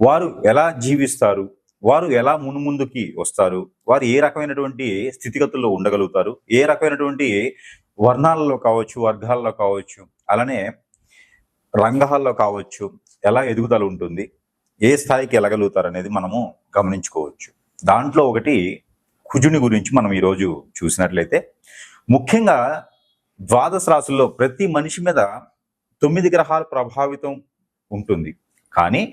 వారు ఎలా జీవిస్తారు? వారు ఎలా మునుముందుకి వస్తారు? వారు ఏ రకమైనటువంటి స్థితిగతుల్లో ఉండగలుగుతారు? ఏ రకమైనటువంటి వర్ణాలలో కావచ్చు వర్గాల్లో కావచ్చు అలానే రంగాల్లో కావచ్చు ఎలా ఎదుగుదల ఉంటుంది? ఏ స్థాయికి వెళ్ళగలుగుతారు అనేది మనము గమనించుకోవచ్చు. దాంట్లో ఒకటి కుజుని గురించి మనం ఈరోజు చూసినట్లయితే ముఖ్యంగా ద్వాదశ రాశుల్లో ప్రతి మనిషి మీద తొమ్మిది గ్రహాలు ప్రభావితం ఉంటుంది. కానీ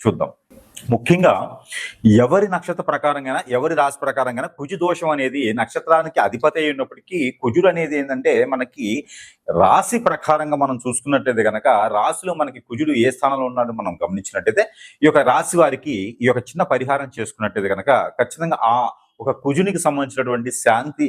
చూద్దాం. ముఖ్యంగా ఎవరి నక్షత్ర ప్రకారంగా ఎవరి రాశి ప్రకారంగా కుజు దోషం అనేది నక్షత్రానికి అధిపతి అయి ఉన్నప్పటికీ కుజుడు అనేది ఏంటంటే మనకి రాశి ప్రకారంగా మనం చూసుకున్నట్టయితే కనుక రాశిలో మనకి కుజుడు ఏ స్థానంలో ఉన్నాడో మనం గమనించినట్టయితే ఈ యొక్క రాశి వారికి ఈ యొక్క చిన్న పరిహారం చేసుకున్నట్టయితే కనుక ఖచ్చితంగా ఆ ఒక కుజునికి సంబంధించినటువంటి శాంతి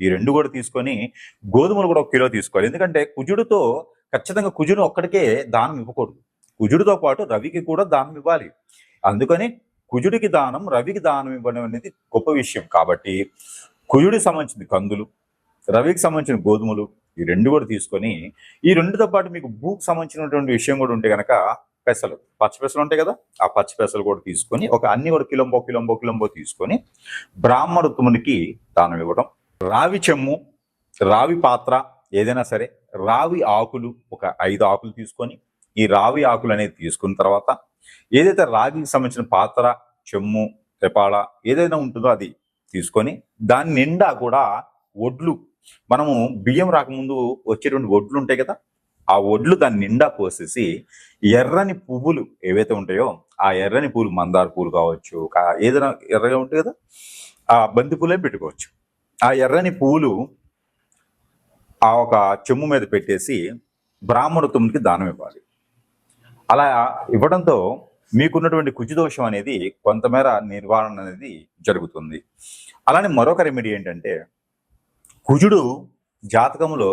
ఈ రెండు కూడా తీసుకొని గోధుమలు కూడా ఒక కిలో తీసుకోవాలి. ఎందుకంటే కుజుడితో ఖచ్చితంగా కుజుడు ఒక్కడికే దానం ఇవ్వకూడదు. కుజుడితో పాటు రవికి కూడా దానం ఇవ్వాలి. అందుకని కుజుడికి దానం రవికి దానం ఇవ్వడం అనేది గొప్ప విషయం. కాబట్టి కుజుడికి సంబంధించిన కందులు రవికి సంబంధించిన గోధుమలు ఈ రెండు కూడా తీసుకొని ఈ రెండుతో పాటు మీకు భూకి సంబంధించినటువంటి విషయం కూడా ఉంటే కనుక పెసలు పచ్చి పెసలు ఉంటాయి కదా ఆ పచ్చి పెసలు కూడా తీసుకొని ఒక అన్ని కూడా కిలంబో కిలంబో కిలంబో తీసుకొని బ్రాహ్మణ బ్రాహ్మణోత్తమునికి దానం ఇవ్వడం రావి చెమ్ము రావి పాత్ర ఏదైనా సరే రావి ఆకులు ఒక ఐదు ఆకులు తీసుకొని ఈ రావి ఆకులు అనేది తీసుకున్న తర్వాత ఏదైతే రాగికి సంబంధించిన పాత్ర చెమ్ము తెపాళ ఏదైనా ఉంటుందో అది తీసుకొని దాని నిండా కూడా ఒడ్లు మనము బియ్యం రాకముందు వచ్చేటువంటి ఒడ్లు ఉంటాయి కదా ఆ ఒడ్లు దాని నిండా పోసేసి ఎర్రని పువ్వులు ఏవైతే ఉంటాయో ఆ ఎర్రని పూలు మందార పూలు కావచ్చు ఏదైనా ఎర్రగా ఉంటాయి కదా ఆ బంతి పూలే పెట్టుకోవచ్చు. ఆ ఎర్రని పువ్వులు ఆ ఒక చెమ్ము మీద పెట్టేసి బ్రాహ్మణత్వంకి దానం ఇవ్వాలి. అలా ఇవ్వడంతో మీకున్నటువంటి కుచిదోషం అనేది కొంతమేర నిర్వహణ అనేది జరుగుతుంది. అలానే మరొక రెమెడీ ఏంటంటే కుజుడు జాతకంలో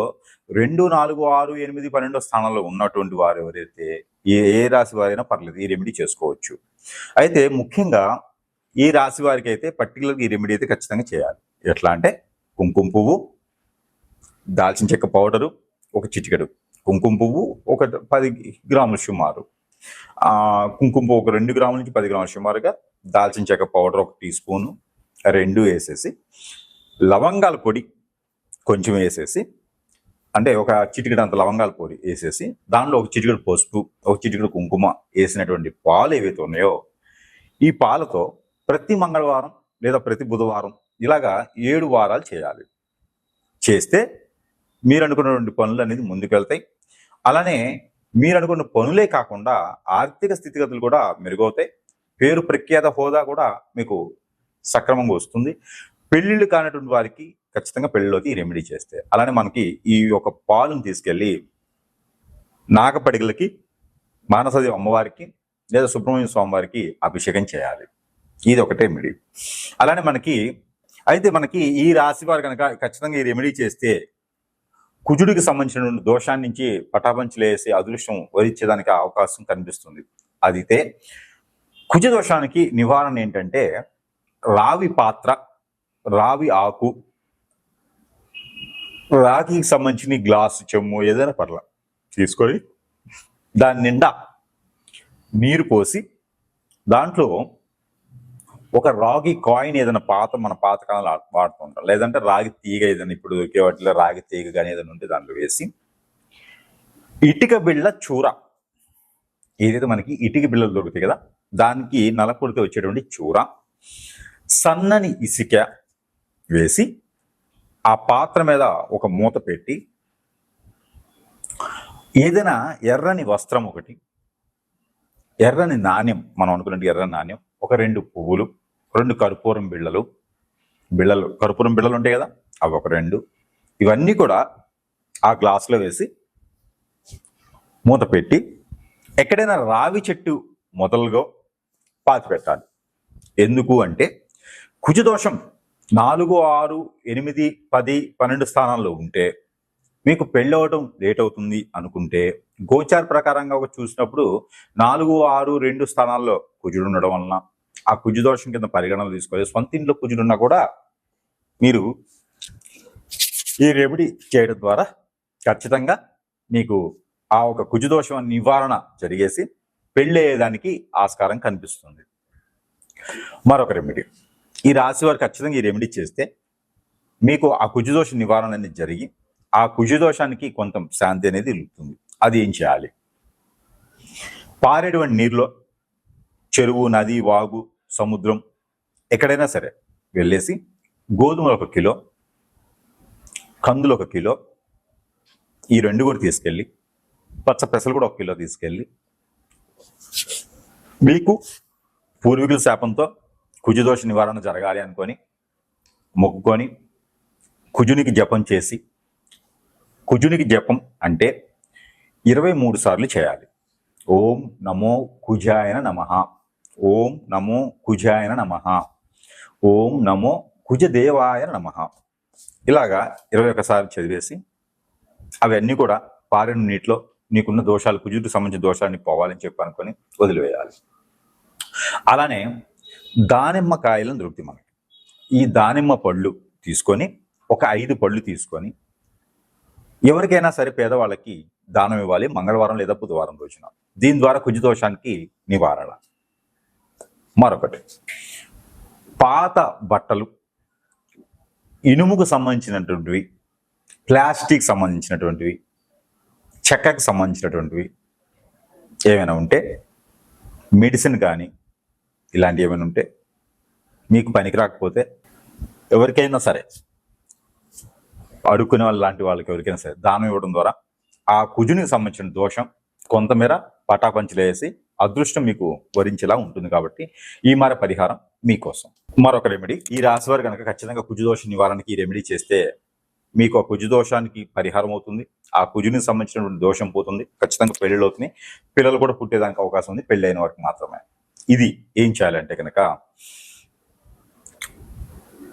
రెండు నాలుగు ఆరు ఎనిమిది పన్నెండో స్థానంలో ఉన్నటువంటి వారు ఎవరైతే ఏ ఏ రాశి వారైనా పర్లేదు ఈ రెమెడీ చేసుకోవచ్చు. అయితే ముఖ్యంగా ఈ రాశి వారికి అయితే పర్టికులర్గా ఈ రెమెడీ అయితే ఖచ్చితంగా చేయాలి. ఎట్లా అంటే కుంకుమ పువ్వు దాల్చిన చెక్క పౌడరు ఒక చిటికెడు. కుంకుమ పువ్వు ఒక పది గ్రాముల సుమారు. కుంకుమ పువ్వు ఒక రెండు గ్రాముల నుంచి పది గ్రాముల సుమారుగా దాల్చిన చెక్క పౌడర్ ఒక టీ స్పూను రెండు వేసేసి లవంగాల పొడి కొంచెం వేసేసి అంటే ఒక చిటికెడు అంత లవంగాల పొడి వేసేసి దానిలో ఒక చిటికెడు పసుపు ఒక చిటికెడు కుంకుమ వేసినటువంటి పాలు ఏవైతే ఉన్నాయో ఈ పాలతో ప్రతి మంగళవారం లేదా ప్రతి బుధవారం ఇలాగా ఏడు వారాలు చేయాలి. చేస్తే మీరు అనుకున్నటువంటి పనులు అనేది ముందుకెళ్తాయి. అలానే మీరు అనుకున్న పనులే కాకుండా ఆర్థిక స్థితిగతులు కూడా మెరుగవుతాయి. పేరు ప్రఖ్యాత హోదా కూడా మీకు సక్రమంగా వస్తుంది. పెళ్ళిళ్ళు కానటువంటి వారికి ఖచ్చితంగా పెళ్ళిలోకి రెమెడీ చేస్తే. అలానే మనకి ఈ యొక్క పాలను తీసుకెళ్ళి నాగపడిగలకి మానసదేవి అమ్మవారికి లేదా సుబ్రహ్మణ్య స్వామి వారికి అభిషేకం చేయాలి. ఇది ఒకటే మిడి అలానే మనకి అయితే మనకి ఈ రాశి వారు కనుక ఖచ్చితంగా ఈ రెమెడీ చేస్తే కుజుడికి సంబంధించిన దోషాన్ని నుంచి పటాపంచులేసి అదృష్టం వరించేదానికి అవకాశం కనిపిస్తుంది. అదితే కుజ దోషానికి నివారణ ఏంటంటే రావి పాత్ర రావి ఆకు రాగికి సంబంధించిన గ్లాసు చెమ్ము ఏదైనా పర్ల తీసుకొని దాని నిండా నీరు పోసి దాంట్లో ఒక రాగి కాయిన్ ఏదైనా పాత మన పాతకాలంలో వాడుతుంటాం లేదంటే రాగి తీగ ఏదైనా ఇప్పుడు దొరికే వాటిలో రాగి తీగ కానీ ఏదైనా ఉంటే దాంట్లో వేసి ఇటుక బిళ్ళ చూర. ఏదైతే మనకి ఇటుక బిళ్ళలు దొరుకుతాయి కదా దానికి నలకొడితే వచ్చేటువంటి చూర సన్నని ఇసుక వేసి ఆ పాత్ర మీద ఒక మూత పెట్టి ఏదైనా ఎర్రని వస్త్రం ఒకటి ఎర్రని నాణ్యం మనం అనుకున్నట్టు ఎర్రని నాణ్యం ఒక రెండు పువ్వులు రెండు కర్పూరం బిళ్ళలు బిళ్ళలు కర్పూరం బిళ్ళలు ఉంటాయి కదా? అవి ఒక రెండు. ఇవన్నీ కూడా ఆ గ్లాసులో వేసి మూత పెట్టి ఎక్కడైనా రావి చెట్టు మొదలుగా పాతి పెట్టాలి ఎందుకు అంటే కుజదోషం నాలుగు ఆరు ఎనిమిది పది పన్నెండు స్థానాల్లో ఉంటే మీకు పెళ్ళవటం లేట్ అవుతుంది అనుకుంటే గోచార్ ప్రకారంగా ఒక చూసినప్పుడు నాలుగు ఆరు రెండు స్థానాల్లో కుజుడు ఉండడం వలన ఆ కుజు దోషం కింద పరిగణనలు తీసుకోవాలి. సొంత ఇంట్లో కుజుడున్నా కూడా మీరు ఈ రెమెడీ చేయడం ద్వారా ఖచ్చితంగా మీకు ఆ ఒక కుజుదోషం నివారణ జరిగేసి పెళ్ళయ్యేదానికి ఆస్కారం కనిపిస్తుంది. మరొక రెమెడీ. ఈ రాశి వారు ఖచ్చితంగా ఈ రెమెడీ చేస్తే మీకు ఆ కుజుదోష నివారణ అనేది జరిగి ఆ కుజుదోషానికి కొంత శాంతి అనేది ఇలుతుంది అది ఏం చేయాలి? పారేటువంటి నీరులో చెరువు నది వాగు సముద్రం ఎక్కడైనా సరే వెళ్ళేసి గోధుమలు ఒక కిలో కందులు ఒక కిలో ఈ రెండు కూడా తీసుకెళ్ళి పచ్చ పెసలు కూడా ఒక కిలో తీసుకెళ్ళి మీకు పూర్వీకుల శాపంతో కుజుదోష నివారణ జరగాలి అనుకొని మొక్కుకొని కుజునికి జపం చేసి కుజునికి జపం అంటే ఇరవై మూడు సార్లు చేయాలి. ఓం నమో కుజాయన నమ. ఓం నమో కుజాయన నమ. ఓం నమో కుజదేవాయ నమ. ఇలాగా ఇరవై ఒకసారి చదివేసి అవన్నీ కూడా పారిన నీటిలో నీకున్న దోషాలు కుజుడికి సంబంధించిన దోషాలని పోవాలని చెప్పి అనుకొని వదిలివేయాలి. అలానే దానిమ్మ కాయలను దొరుకుతాయి మనకి. ఈ దానిమ్మ పళ్ళు తీసుకొని ఒక ఐదు పళ్ళు తీసుకొని ఎవరికైనా సరే పేదవాళ్ళకి దానం ఇవ్వాలి మంగళవారం లేదా బుధవారం రోజున. దీని ద్వారా కుజ దోషానికి నివారణ. మరొకటి. పాత బట్టలు ఇనుముకు సంబంధించినటువంటివి ప్లాస్టిక్ సంబంధించినటువంటివి చెక్కకు సంబంధించినటువంటివి ఏమైనా ఉంటే మెడిసిన్ కానీ ఇలాంటివి ఏమైనా ఉంటే మీకు పనికి రాకపోతే ఎవరికైనా సరే అడుక్కునే వాళ్ళు లాంటి వాళ్ళకి ఎవరికైనా సరే దానం ఇవ్వడం ద్వారా ఆ కుజునికి సంబంధించిన దోషం కొంతమేర పటాపంచలు వేసి అదృష్టం మీకు వరించేలా ఉంటుంది కాబట్టి ఈ మార పరిహారం మీకోసం. మరొక రెమెడీ ఈ రాశి వారు కనుక ఖచ్చితంగా కుజుదోష నివారణకి ఈ రెమెడీ చేస్తే మీకు ఆ కుజు దోషానికి పరిహారం అవుతుంది. ఆ కుజునికి సంబంధించినటువంటి దోషం పోతుంది. ఖచ్చితంగా పెళ్ళిళ్ళు అవుతున్నాయి. పిల్లలు కూడా పుట్టేదానికి అవకాశం ఉంది. పెళ్ళి అయిన వారికి మాత్రమే. ఇది ఏం చేయాలంటే కనుక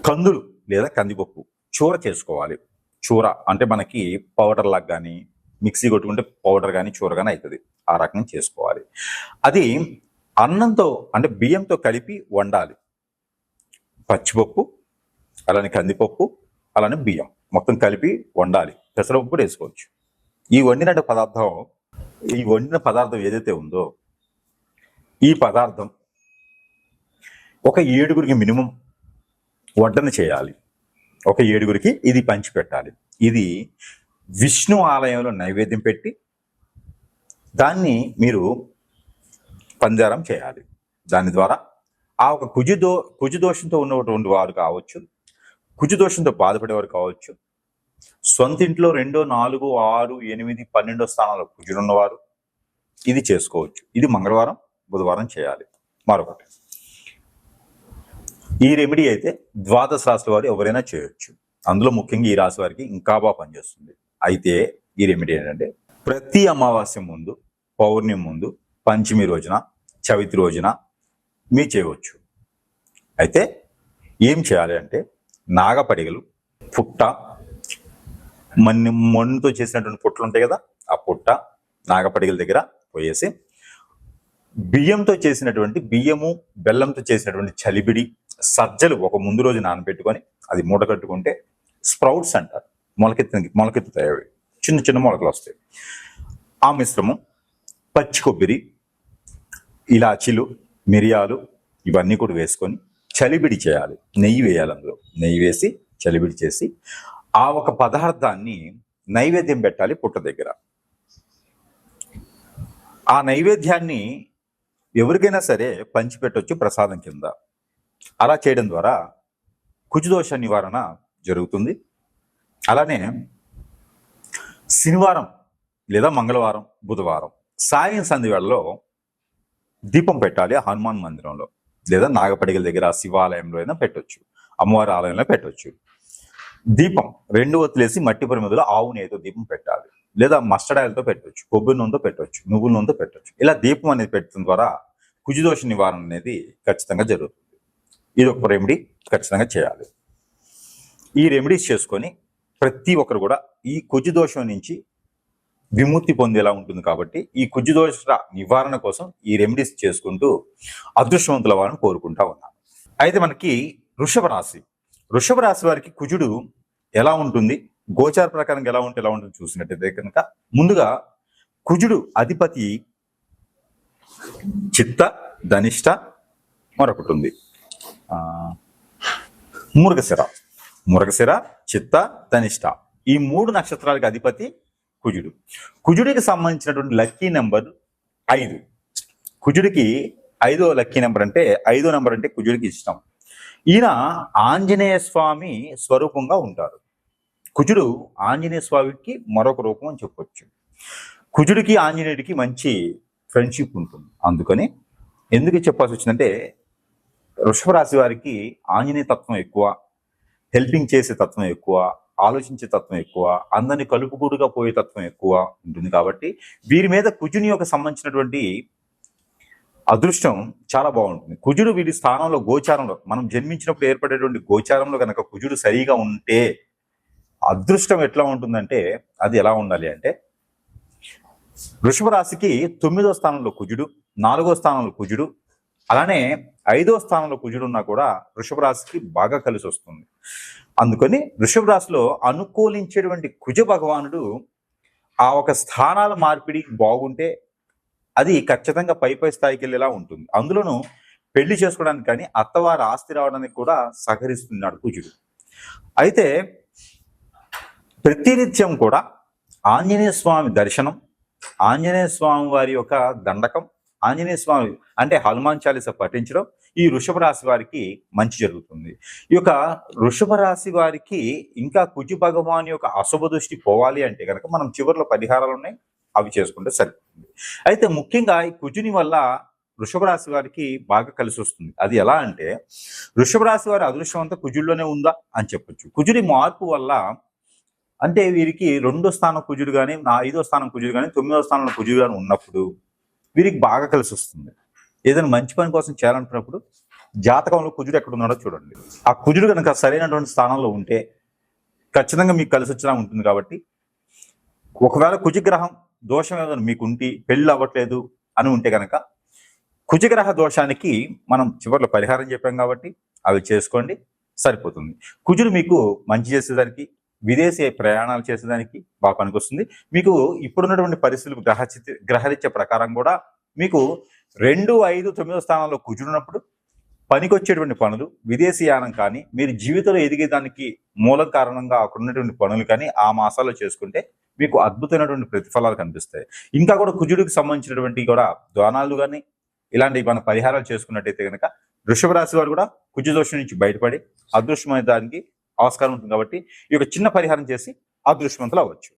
కందులు లేదా కందిపప్పు. చూర చేసుకోవాలి. చూర అంటే మనకి పౌడర్ లాగా కానీ మిక్సీ కొట్టుకుంటే పౌడర్ కానీ చూర కానీ అవుతుంది ఆ రకంగా చేసుకోవాలి. అది అన్నంతో అంటే బియ్యంతో కలిపి వండాలి. పచ్చిపప్పు అలానే కందిపప్పు అలానే బియ్యం మొత్తం కలిపి వండాలి. పెసరపప్పు కూడా వేసుకోవచ్చు. ఈ వండిన పదార్థం ఈ వండిన పదార్థం ఏదైతే ఉందో ఈ పదార్థం ఒక ఏడుగురికి మినిమం వడ్డన చేయాలి. ఒక ఏడుగురికి ఇది పంచి పెట్టాలి ఇది విష్ణు ఆలయంలో నైవేద్యం పెట్టి దాన్ని మీరు పంజారం చేయాలి. దాని ద్వారా ఆ ఒక కుజుదో కుజుదోషంతో ఉన్నటువంటి వారు కావచ్చు కుజుదోషంతో బాధపడేవారు కావచ్చు సొంత ఇంట్లో రెండో నాలుగు ఆరు ఎనిమిది పన్నెండో స్థానాల్లో కుజుడున్నవారు ఇది చేసుకోవచ్చు. ఇది మంగళవారం బుధవారం చేయాలి. మరొకటి. ఈ రెమెడీ అయితే ద్వాదశ రాశి వారు ఎవరైనా చేయొచ్చు. అందులో ముఖ్యంగా ఈ రాశి వారికి ఇంకా బాగా పనిచేస్తుంది. అయితే ఈ రెమెడీ ఏంటంటే ప్రతి అమావాస్య ముందు పౌర్ణమి ముందు పంచమి రోజున చవితి రోజున మీరు చేయవచ్చు. అయితే ఏం చేయాలి అంటే నాగపడిగలు పుట్ట మన్ని మన్నుతో చేసినటువంటి పుట్టలు ఉంటాయి కదా ఆ పుట్ట నాగపడిగల దగ్గర పోయేసి బియ్యంతో చేసినటువంటి బియ్యము బెల్లంతో చేసినటువంటి చలిబిడి సజ్జలు ఒక ముందు రోజు నానబెట్టుకొని అది మూట కట్టుకుంటే స్ప్రౌట్స్ అంటారు. మొలకెత్తిన మొలకెత్తుతాయి అవి. చిన్న చిన్న మొలకలు వస్తాయి. ఆ మిశ్రమం పచ్చి కొబ్బరి ఇలాచీలు మిరియాలు ఇవన్నీ కూడా వేసుకొని చలిబిడి చేయాలి. నెయ్యి వేయాలి అందులో. నెయ్యి వేసి చలిబిడి చేసి ఆ ఒక పదార్థాన్ని నైవేద్యం పెట్టాలి పుట్ట దగ్గర. ఆ నైవేద్యాన్ని ఎవరికైనా సరే పంచిపెట్టవచ్చు ప్రసాదం కింద. అలా చేయడం ద్వారా కుజుదోష నివారణ జరుగుతుంది. అలానే శనివారం లేదా మంగళవారం బుధవారం సాయం సంధి వేళలో దీపం పెట్టాలి హనుమాన్ మందిరంలో లేదా నాగపడిగల దగ్గర శివాలయంలో అయినా పెట్టవచ్చు అమ్మవారి ఆలయంలో పెట్టవచ్చు దీపం రెండు వత్తులేసి మట్టి పరిమిదిలో ఆవు నేతో దీపం పెట్టాలి లేదా మస్టర్డ్ ఆయిల్తో పెట్టొచ్చు కొబ్బరి నూనెతో పెట్టవచ్చు నువ్వుల నూనెతో పెట్టొచ్చు. ఇలా దీపం అనేది పెట్టడం ద్వారా కుజిదోష నివారణ అనేది ఖచ్చితంగా జరుగుతుంది. ఇది ఒక రెమెడీ ఖచ్చితంగా చేయాలి. ఈ రెమెడీస్ చేసుకొని ప్రతి ఒక్కరు కూడా ఈ కుజు దోషం నుంచి విముక్తి పొందేలా ఉంటుంది కాబట్టి ఈ కుజు దోష నివారణ కోసం ఈ రెమెడీస్ చేసుకుంటూ అదృష్టవంతుల వారిని కోరుకుంటా ఉన్నాను. అయితే మనకి వృషభ రాశి. వృషభ రాశి వారికి కుజుడు ఎలా ఉంటుంది? గోచార ప్రకారం ఎలా ఉంటే ఎలా ఉంటుంది చూసినట్టయితే కనుక ముందుగా కుజుడు అధిపతి చిత్త ధనిష్ట మరొకటి ఉంది. ఆ, మురగశిర చిత్త తనిష్ట. ఈ మూడు నక్షత్రాలకు అధిపతి కుజుడు. కుజుడికి సంబంధించినటువంటి లక్కీ నెంబర్ ఐదు. కుజుడికి ఐదో లక్కీ నెంబర్ అంటే ఐదో నెంబర్ అంటే కుజుడికి ఇష్టం. ఈయన ఆంజనేయ స్వామి స్వరూపంగా ఉంటారు. కుజుడు ఆంజనేయ స్వామికి మరొక రూపం అని చెప్పొచ్చు. కుజుడికి ఆంజనేయుడికి మంచి ఫ్రెండ్షిప్ ఉంటుంది. అందుకని ఎందుకు చెప్పాల్సి వచ్చిందంటే వృషభ రాశి వారికి ఆంజనేయ తత్వం ఎక్కువ హెల్పింగ్ చేసే తత్వం ఎక్కువ ఆలోచించే తత్వం ఎక్కువ అందరిని కలుపుకూడుగా పోయే తత్వం ఎక్కువ ఉంటుంది కాబట్టి వీరి మీద కుజుని యొక్క సంబంధించినటువంటి అదృష్టం చాలా బాగుంటుంది. కుజుడు వీరి స్థానంలో గోచారంలో మనం జన్మించినప్పుడు ఏర్పడేటువంటి గోచారంలో కనుక కుజుడు సరిగా ఉంటే అదృష్టం ఎట్లా ఉంటుందంటే అది ఎలా ఉండాలి అంటే వృషభ రాశికి తొమ్మిదో స్థానంలో కుజుడు నాలుగో స్థానంలో కుజుడు అలానే ఐదో స్థానంలో కుజుడు ఉన్నా కూడా వృషభ రాశికి బాగా కలిసి వస్తుంది. అందుకని వృషభ రాశిలో అనుకూలించేటువంటి కుజ భగవానుడు ఆ ఒక స్థానాల మార్పిడి బాగుంటే అది ఖచ్చితంగా పై పై స్థాయికి వెళ్ళేలా ఉంటుంది. అందులోనూ పెళ్ళి చేసుకోవడానికి కానీ అత్తవారి ఆస్తి రావడానికి కూడా సహకరిస్తున్నాడు కుజుడు. అయితే ప్రతినిత్యం కూడా ఆంజనేయ స్వామి దర్శనం ఆంజనేయ స్వామి వారి యొక్క దండకం ఆంజనేయ స్వామి అంటే హనుమాన్ చాలీస పఠించడం ఈ వృషభ రాశి వారికి మంచి జరుగుతుంది. ఈ యొక్క వృషభ రాశి వారికి ఇంకా కుజు భగవాన్ యొక్క అశుభ దృష్టి పోవాలి అంటే కనుక మనం చివరిలో పరిహారాలు ఉన్నాయి అవి చేసుకుంటే సరిపోతుంది. అయితే ముఖ్యంగా ఈ కుజుని వల్ల వృషభ రాశి వారికి బాగా కలిసి వస్తుంది. అది ఎలా అంటే వృషభ రాశి వారి అదృష్టం అంతా కుజుల్లోనే ఉందా అని చెప్పొచ్చు. కుజుడి మార్పు వల్ల అంటే వీరికి రెండో స్థానం కుజుడు కానీ నా ఐదో స్థానం కుజుడు కానీ తొమ్మిదో స్థానంలో కుజుడు కానీ ఉన్నప్పుడు వీరికి బాగా కలిసి వస్తుంది. ఏదైనా మంచి పని కోసం చేయాలనుకున్నప్పుడు జాతకంలో కుజుడు ఎక్కడ ఉన్నాడో చూడండి. ఆ కుజుడు కనుక సరైనటువంటి స్థానంలో ఉంటే ఖచ్చితంగా మీకు కలిసి వచ్చేలా ఉంటుంది కాబట్టి ఒకవేళ కుజగ్రహం దోషం ఏదైనా మీకు ఉంటే పెళ్ళి అవ్వట్లేదు అని ఉంటే కనుక కుజగ్రహ దోషానికి మనం చివరిలో పరిహారం చెప్పాం కాబట్టి అవి చేసుకోండి సరిపోతుంది. కుజుడు మీకు మంచి చేసేదానికి విదేశీ ప్రయాణాలు చేసేదానికి బాగా పనికొస్తుంది. మీకు ఇప్పుడున్నటువంటి పరిస్థితులు గ్రహచితి గ్రహరీత్య ప్రకారం కూడా మీకు రెండు ఐదు తొమ్మిదో స్థానంలో కూర్చున్నప్పుడు పనికొచ్చేటువంటి పనులు విదేశీయానం కానీ మీరు జీవితంలో ఎదిగేదానికి మూల కారణంగా అక్కడ ఉన్నటువంటి పనులు కానీ ఆ మాసాల్లో చేసుకుంటే మీకు అద్భుతమైనటువంటి ప్రతిఫలాలు కనిపిస్తాయి. ఇంకా కూడా కుజుడికి సంబంధించినటువంటి కూడా ద్వానాలు కానీ ఇలాంటి మన పరిహారాలు చేసుకున్నట్టయితే కనుక వృషభ రాశి వారు కూడా కుజు దోషం నుంచి బయటపడి అదృష్టమైన దానికి ఆస్కారం ఉంటుంది కాబట్టి ఈ యొక్క చిన్న పరిహారం చేసి అదృష్టవంతులు అవ్వచ్చు.